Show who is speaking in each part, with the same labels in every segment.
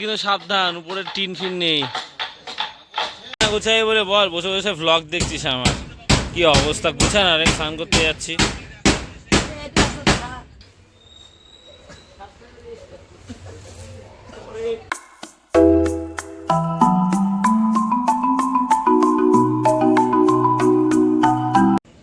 Speaker 1: কিন্তু সাবধান, উপরে টিন ফিন নেই। গুছাই বলে বল, বসে বসে ভ্লগ দেখছিস আমার। কি অবস্থা? গুছান আরে স্নান করতে যাচ্ছি।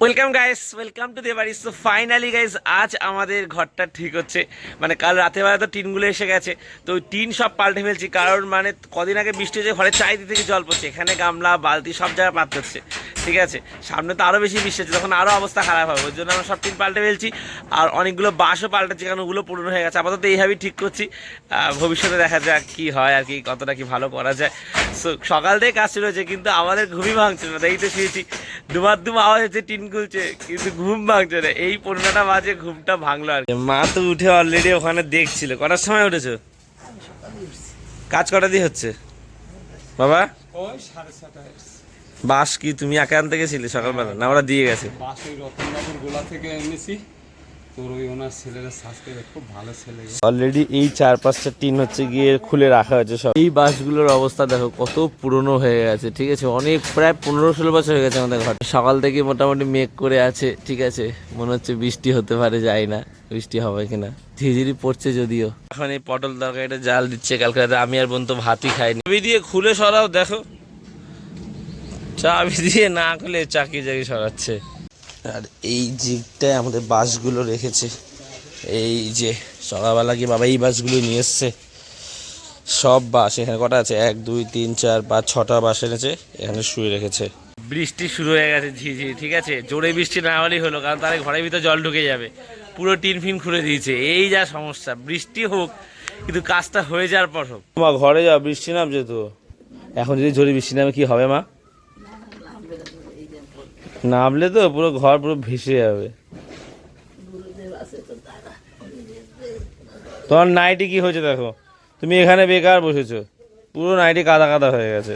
Speaker 1: Welcome guys welcome to the বাড়ি সো ফাইনালি গাইস আজ আমাদের ঘরটা ঠিক হচ্ছে। মানে কাল রাতে বেলা তো টিনগুলো এসে গেছে। তো ওই টিন সব পাল্টে ফেলছি। কারণ মানে কদিন আগে বৃষ্টি হয়েছে, ঘরে চাই দিতে জল পড়ছে। এখানে গামলা, বালতি সব জায়গায় পাত হচ্ছে। ঠিক আছে? সামনে তো আরও বেশি বৃষ্টি হচ্ছে তখন আরও অবস্থা খারাপ হবে ওই জন্য আমরা সব টিন পাল্টে ফেলছি আর অনেকগুলো বাসও পাল্টাচ্ছি কারণ ওগুলো পুরনো হয়ে গেছে আপাতত এইভাবেই ঠিক করছি। ভবিষ্যতে দেখা যাক কি হয় আর কি কতটা কি ভালো করা যায়। সো সকাল থেকে কাজ শুরু হয়েছে কিন্তু আমাদের ঘুমই ভাঙছে না এই তো শুয়েছি। দুমার দুম আওয়াজ হচ্ছে টিন খুলছে কিন্তু ঘুম ভাঙছে না। এই পনেরোটা বাজে ঘুমটা ভাঙলো আর মা তো উঠে অলরেডি ওখানে দেখছিল। কটার সময় উঠেছো? কাজ কটা দিয়ে হচ্ছে? বাবা?
Speaker 2: ওই সাড়ে ছটায়
Speaker 1: বাস কি তুমি একা আনতে গেছিলে সকালবেলা? না ওরা দিয়ে গেছে?
Speaker 2: বাস ওই রতনবাবুর গোলা থেকে এনেছি। তোর ওই ওনার ছেলেরা সাবস্ক্রাইবার খুব ভালো ছেলে
Speaker 1: অলরেডি এই চার পাঁচটা টিন হচ্ছে গিয়ে খুলে রাখা হয়েছে সব। এই বাসগুলোর অবস্থা দেখো কত পুরনো হয়ে গেছে ঠিক আছে? অনেক প্রায় পনেরো ষোলো বছর হয়ে গেছে আমাদের ঘর। সকাল থেকে মোটামুটি মেঘ করে আছে ঠিক আছে? মনে হচ্ছে বৃষ্টি হতে পারে যায় না বৃষ্টি হবে কিনা। ঝিঝিরি পড়ছে যদিও। এখন এই পটল তরকারিটা জাল দিচ্ছে কালকে রাতে আমি আর বোন তো ভাতই খাইনি। দিয়ে খুলে সরাও দেখো। চাবি দিয়ে না খুলে চাকি চাকি সরাচ্ছে। আর এই জিগটায় আমাদের বাসগুলো রেখেছে। এই যে সকালবেলা কি বাবা এই বাসগুলো নিয়ে এসছে। সব বাস এখানে কটা আছে? এক দুই তিন চার পাঁচ ছটা বাস এনেছে এখানে শুয়ে রেখেছে। বৃষ্টি শুরু হয়ে গেছে ঝিঝি ঠিক আছে? জোরে বৃষ্টি না হলেই হলো কারণ তাহলে ঘরের ভিতরে জল ঢুকে যাবে। পুরো টিন ফিন খুলে দিয়েছে এই যা সমস্যা। বৃষ্টি হোক কিন্তু কাজটা হয়ে যাওয়ার পর হোক। মা ঘরে যাও বৃষ্টি নামছে তো। এখন যদি জোরে বৃষ্টি নামে কি হবে মা? নামলে তো পুরো ঘর পুরো ভেসে যাবে। তোমার নাইটি কি হয়েছে দেখো? তুমি এখানে বেকার বসেছো। পুরো নাইটি কাদা কাদা হয়ে গেছে।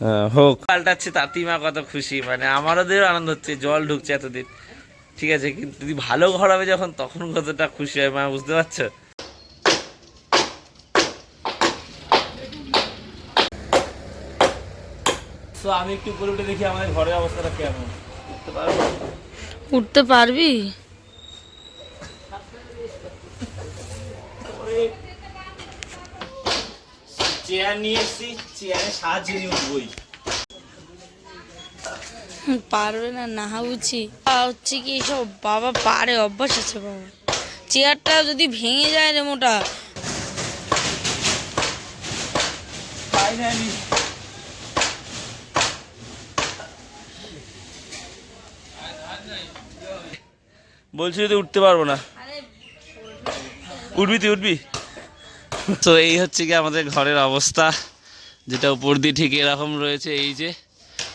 Speaker 1: হ্যাঁ হোক। পাল্টাচ্ছে তাঁতিমা কত খুশি মানে আমারও আনন্দ হচ্ছে জল ঢুকছে এতদিন। ঠিক আছে কিন্তু যদি ভালো ঘর হবে যখন তখন কতটা খুশি হয় মা বুঝতে পারছ? তো আমি একটু উপরে উঠে দেখি আমাদের ঘরের অবস্থাটা কেমন। বুঝতে পারব?
Speaker 3: উঠতে পারবি?
Speaker 1: চেয়ার নিয়ে এসেছি চেয়ারের সাহায্যে নিয়ে উঠবই
Speaker 3: পারবে না না বুঝছি হচ্ছে কি সব বাবা পারে অভ্যাস আছে বাবা। চেয়ারটা যদি ভেঙে যায় রে মোটা।
Speaker 1: ফাইনালি বলছি যদি উঠতে পারব না। উঠবি তুই উঠবি। তো এই হচ্ছে কি আমাদের ঘরের অবস্থা যেটা উপর দিয়ে ঠিক এরকম রয়েছে এই যে।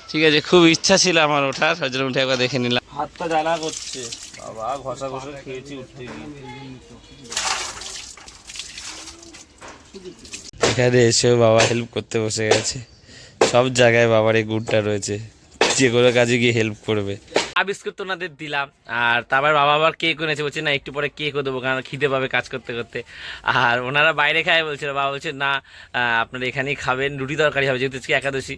Speaker 1: ঠিক আছে খুব ইচ্ছা ছিল আমার ওঠার জন্য উঠে একবার দেখে নিলাম। হাতটা জ্বালা করছে। বাবা ঘষা ঘষা খেয়েছি উঠতে গিয়ে। এখানে এসেও বাবা হেল্প করতে বসে গেছে। সব জায়গায় বাবার এই গুড়টা রয়েছে। যে কোনো কাজে গিয়ে হেল্প করবে। চা বিস্কুট তো ওনাদের দিলাম। আর তারপর বাবা আবার কেক এনেছে বলছে না একটু পরে কেকও দেবো কারণ খিদে পাবে কাজ করতে করতে। আর ওনারা বাইরে খায় বলছিল বাবা বলছে না আপনারা এখানেই খাবেন রুটি তরকারি হবে যেহেতু আজকে একাদশী।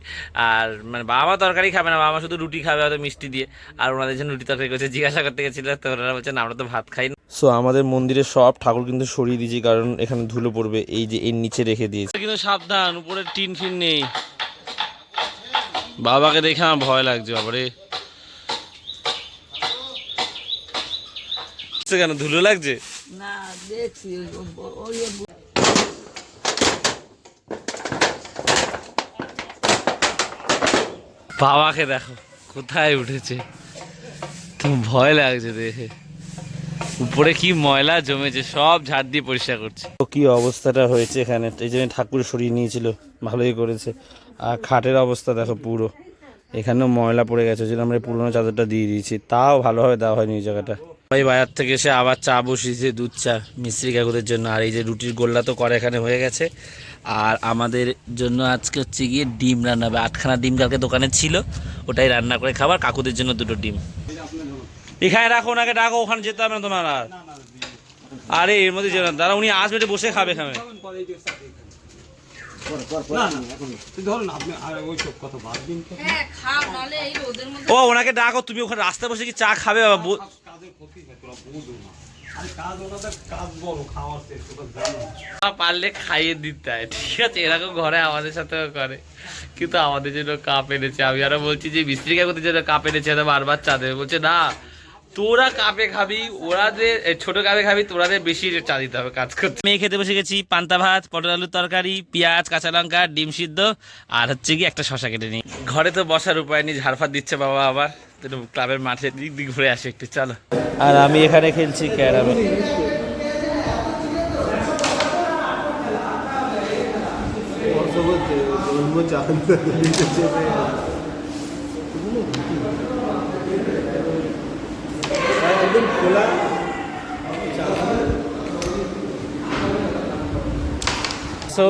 Speaker 1: আর মানে বাবা তরকারি খাবে না বাবা মা শুধু রুটি খাবে হয়তো মিষ্টি দিয়ে। আর ওনাদের জন্য রুটি তরকারি করছে জিজ্ঞাসা করতে গেছিল তো ওনারা বলছে না আমরা তো ভাত খাই না। সো আমাদের মন্দিরে সব ঠাকুর কিন্তু সরিয়ে দিয়েছি কারণ এখানে ধুলো পড়বে এই যে এর নিচে রেখে দিয়েছি। কিন্তু সাবধান উপরে টিন ফিন নেই। বাবাকে দেখে আমার ভয় লাগছে বাবারে। কেন? ধুলো লাগছে?
Speaker 4: না দেখছি
Speaker 1: বাবাকে দেখো কোথায় উঠেছে? তো ভয় লাগছে দেখে। উপরে কি ময়লা জমেছে সব ঝাড় দিয়ে পরিষ্কার করছে। কি অবস্থাটা হয়েছে এখানে? এই জন্য ঠাকুর সরিয়ে নিয়েছিল ভালোই করেছে। আর খাটের অবস্থা দেখো পুরো। এখানেও ময়লা পড়ে গেছে, ওই জন্য আমরা পুরোনো চাদরটা দিয়ে দিয়েছি। তাও ভালোভাবে দেওয়া হয়নি এই জায়গাটা। ভাই, বাজার থেকে এসে আবার চা বসিয়েছে দুধ চা মিস্ত্রি কাকুদের জন্য। আর এই যে রুটির গোল্লা তো করে এখানে হয়ে গেছে। আর আমাদের জন্য আজকে হচ্ছে গিয়ে ডিম রান্না হবে। আটখানা ডিম কালকে দোকানে ছিল, ওটাই রান্না করে খাবার, কাকুদের জন্য দুটো ডিম। এখানে রাখো, ওনাকে ডাকো, ওখানে যেতে হবে না তোমার আর। আরে, এর মধ্যে যেও না। দাদা উনি আসবে, বসে খাবে খাবে ও ওনাকে ডাকো তুমি ওখানে রাস্তায় বসে কি চা খাবে বাবা
Speaker 2: হয়
Speaker 1: পারলে খাইয়ে দিতে হয় ঠিক আছে এরকম ঘরে আমাদের সাথেও করে। কিন্তু আমাদের জন্য কাপ এনেছে আমি আরও বলছি যে মিস্ত্রি কাকুদের জন্য কাপ এনেছে বারবার চা দেবে বলছে না তোরা কাপে খাবি ওরা যে ছোট কাপে খাবি তোরাদের বেশি চা দিতে হবে কাজ করতে। মেয়ে খেতে বসে গেছি পান্তা ভাত পটল আলুর তরকারি পেঁয়াজ কাঁচা লঙ্কা ডিম সিদ্ধ আর হচ্ছে কি একটা শশা কেটে নিই। ঘরে তো বসার উপায় নেই ঝাড়ফাট দিচ্ছে বাবা আবার। তো ক্লাবের মাঠে দিক দিক ঘুরে আসি একটু চলো। আর আমি এখানে খেলছি ক্যারামে। সো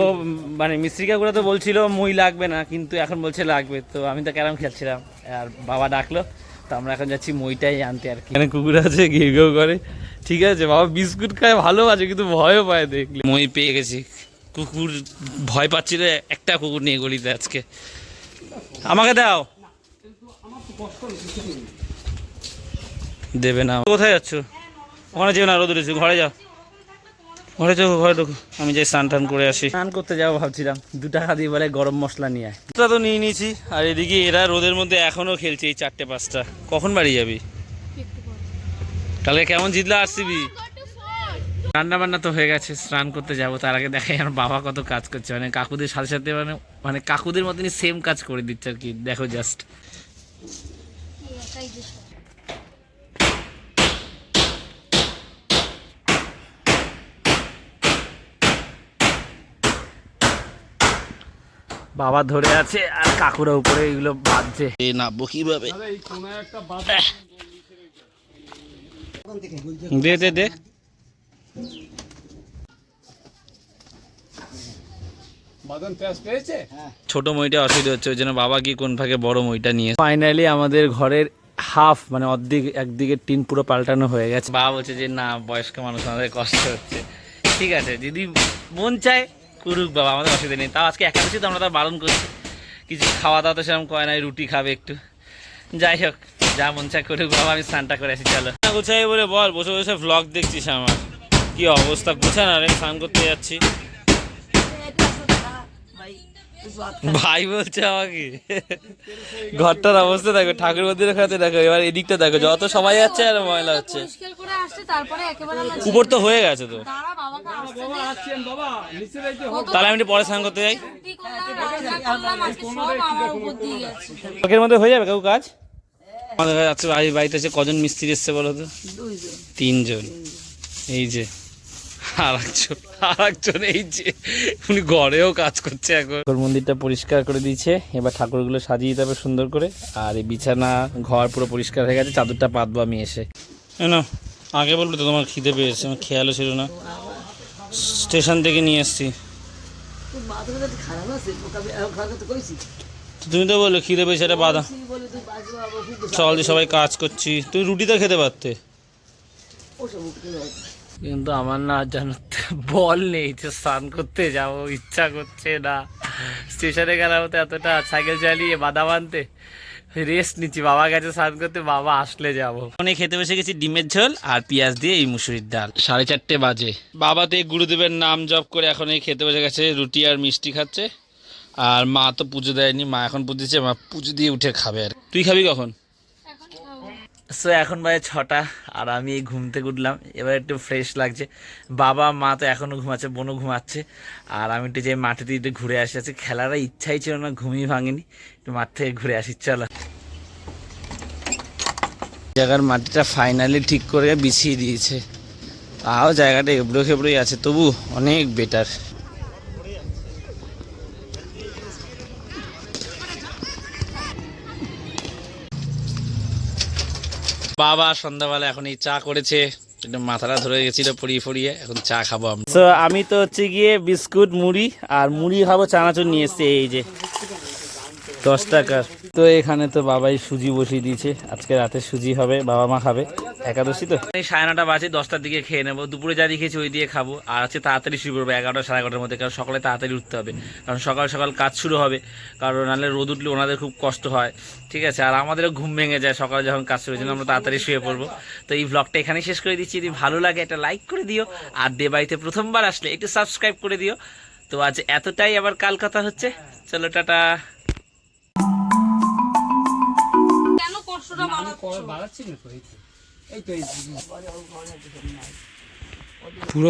Speaker 1: মানে মিস্ত্রি কাকুরা তো বলছিল মই লাগবে না। কিন্তু এখন বলছে লাগবে। তো আমি তো ক্যারাম খেলছিলাম। আর বাবা ডাকলো তো আমরা এখন যাচ্ছি মইটাই আনতে আর কি। কুকুর আছে ঘেউ ঘেউ করে। ঠিক আছে বাবা বিস্কুট খায় ভালো আছে কিন্তু ভয়ও পায় দেখলে। মই পেয়ে গেছি। কুকুর ভয় পাচ্ছিল একটা কুকুর নিয়ে গলিতে আজকে। আমাকে দাও। দেবে না। কোথায় যাচ্ছ? ওখানে যেও না রোদ উঠেছে ঘরে যাও। ঘরে যাও ঘরে ঢোকো। আমি যাই স্নান টান করে আসি। স্নান করতে যাব ভাবছিলাম। দু টাকা দিয়ে বলে গরম মশলা নিয়ে আয়। তা তো নিয়ে নিয়েছি। আর এদিকে এরা রোদের মধ্যে এখনও খেলছে এই চারটে পাঁচটা। কখন বাড়ি যাবি? কালকে কেমন জিতলা আসছিবি রান্না বান্না তো হয়ে গেছে স্নান করতে যাব। তার আগে দেখাই আমার বাবা কত কাজ করছে। মানে কাকুদের সাথে সাথে মানে মানে কাকুদের মতনই সেম কাজ করে দিচ্ছে আর কি। দেখো জাস্ট বাবা ধরে আছে আর কাকুরা উপরে এগুলো বাঁধছে। এ নামবো কীভাবে?
Speaker 2: আরে এই কোনো একটা বাদ
Speaker 1: দে দে দে।
Speaker 2: পেঁয়াজ
Speaker 1: ছোট মইটা অসুবিধা হচ্ছে ওই জন্য বাবা কি কোন ভাগে বড় মইটা নিয়ে ফাইনালি আমাদের ঘরের হাফ মানে অর্ধেক একদিকে টিন পুরো পাল্টানো হয়ে গেছে। বাবা বলছে যে না বয়স্ক মানুষ আমাদের কষ্ট হচ্ছে। ঠিক আছে যদি মন চায় করুক বাবা, আমাদের অসুবিধা নেই। তাও আজকে একাদশী তো আমরা তার বারণ করছি। কিছু খাওয়া দাওয়া তো সেরকম কয় নাই, রুটি খাবে একটু। যাই হোক, যা মন চাই করুক বাবা, আমি স্নানটা করে আসি, চলো। গোছাই বলে বল, বসে বসে ভ্লগ দেখছিস আমার। কি অবস্থা? গোছা না রে, স্নান করতে যাচ্ছি। ভাই বলছে আমাকে। ঘরটার অবস্থা দেখো ঠাকুর মন্দিরের খাতে দেখো এবার এদিকটা দেখো যত সবাই যাচ্ছে আর ময়লা হচ্ছে।
Speaker 3: পরিষ্কার করে আসছে তারপরে একেবারে আমরা
Speaker 1: উপর তো হয়ে গেছে তো। তাহলে আমি একটু পরে স্নান করতে যাই।
Speaker 3: কি করলাম রান্না করলাম আজকে সব আমার উপর দিয়ে গেছে।
Speaker 1: লোকের মধ্যে হয়ে যাবে কেউ কাজ? আমাদের আছে বাড়ি বাড়িতে আছে কজন মিস্ত্রি এসছে বলো তো? তিনজন। এই যে আর একজন আর একজন এই যে উনি ঘরেও কাজ করছে এখন। ঠাকুর মন্দিরটা পরিষ্কার করে দিয়েছে এবার ঠাকুরগুলো সাজিয়ে দিতে হবে সুন্দর করে। আর এই বিছানা ঘর পুরো পরিষ্কার হয়ে গেছে চাদরটা পাতবো আমি এসে। না আগে বলবে তো তোমার খিদে পেয়েছে আমার খেয়ালও ছিল না। স্টেশন থেকে নিয়ে এসছি। তুমি তো বললে খিদে পেয়েছে এটা বাধা।
Speaker 4: তুই বলে তুই বাজে বাবা খুব
Speaker 1: চল দিয়ে সবাই কাজ করছি। তুই রুটি তো খেতে পারতে।
Speaker 4: ওসব উঠে
Speaker 1: কিন্তু আমার না জানো বল নেই যে স্নান করতে যাব, ইচ্ছা করছে না। স্টেশনে গেলাম তো এতটা সাইকেল চালিয়ে বাদাম আনতে রেস্ট নিচ্ছি, বাবা গেছে স্নান করতে, বাবা আসলে যাব। ফোনে খেতে বসে গেছি ডিমের ঝোল আর পেঁয়াজ দিয়ে এই মুসুরির ডাল। সাড়ে চারটে বাজে। বাবা তো গুরুদেবের নাম জপ করে এখন এই খেতে বসে গেছে, রুটি আর মিষ্টি খাচ্ছে। আর মা তো পুজো দেয়নি, মা এখন পুজো দিচ্ছে, মা পুজো দিয়ে উঠে খাবে আর তুই খাবি কখন? সো এখন বাজে ছটা আর আমি ঘুম থেকে উঠলাম। এবার একটু ফ্রেশ লাগছে। বাবা, মা তো এখনও ঘুমাচ্ছে, বোনও ঘুমাচ্ছে। আর আমি একটু যে মাঠে দিয়ে একটু ঘুরে আসি আছি খেলার ইচ্ছাই ছিল না ঘুমিয়ে ভাঙিনি। একটু মাঠ থেকে ঘুরে আসি, চলো। জায়গার মাটিটা ফাইনালি ঠিক করে বিছিয়ে দিয়েছে। তাও জায়গাটা এবড়ো খেবড়োই আছে, তবু অনেক বেটার বাবা সন্ধ্যাবেলা এখন এই চা করেছে। একটু মাথাটা ধরে গেছিল পড়িয়ে পড়িয়ে এখন চা খাব আমি তো আমি তো হচ্ছে গিয়ে বিস্কুট, মুড়ি আর মুড়ি খাব, চানাচুর নিয়ে এসছে এই যে দশ টাকার। তো এখানে তো বাবাই সুজি বসিয়ে দিয়েছে। আজকে রাতে সুজি হবে, বাবা মা খাবে। একাদশী তো। এই সাড়ে নটা বাজে দশটার দিকে খেয়ে নেব। দুপুরে যা দেখেছি ওই দিয়ে খাব। আর হচ্ছে তাড়াতাড়ি শুরু করব এগারোটা সাড়ে এগারোটার মধ্যে কারণ সকালে তাড়াতাড়ি উঠতে হবে। কারণ সকাল সকাল কাজ শুরু হবে। কারণ নাহলে রোদ উঠলে ওনাদের খুব কষ্ট হয়। ঠিক আছে? আর আমাদেরও ঘুম ভেঙে যায় সকালে যখন কাজ শুরু হয়েছে আমরা তাড়াতাড়ি শুয়ে পড়ব। তো এই ব্লগটা এখানেই শেষ করে দিচ্ছি। যদি ভালো লাগে একটা লাইক করে দিও। আর দে বাড়িতে প্রথমবার আসলে একটু সাবস্ক্রাইব করে দিও। তো আজ এতটাই। আবার কাল কথা হচ্ছে। চলো টাটা।
Speaker 3: কেন কষ্টটা
Speaker 2: বাড়াচ্ছি? না তো। এই তো পুরো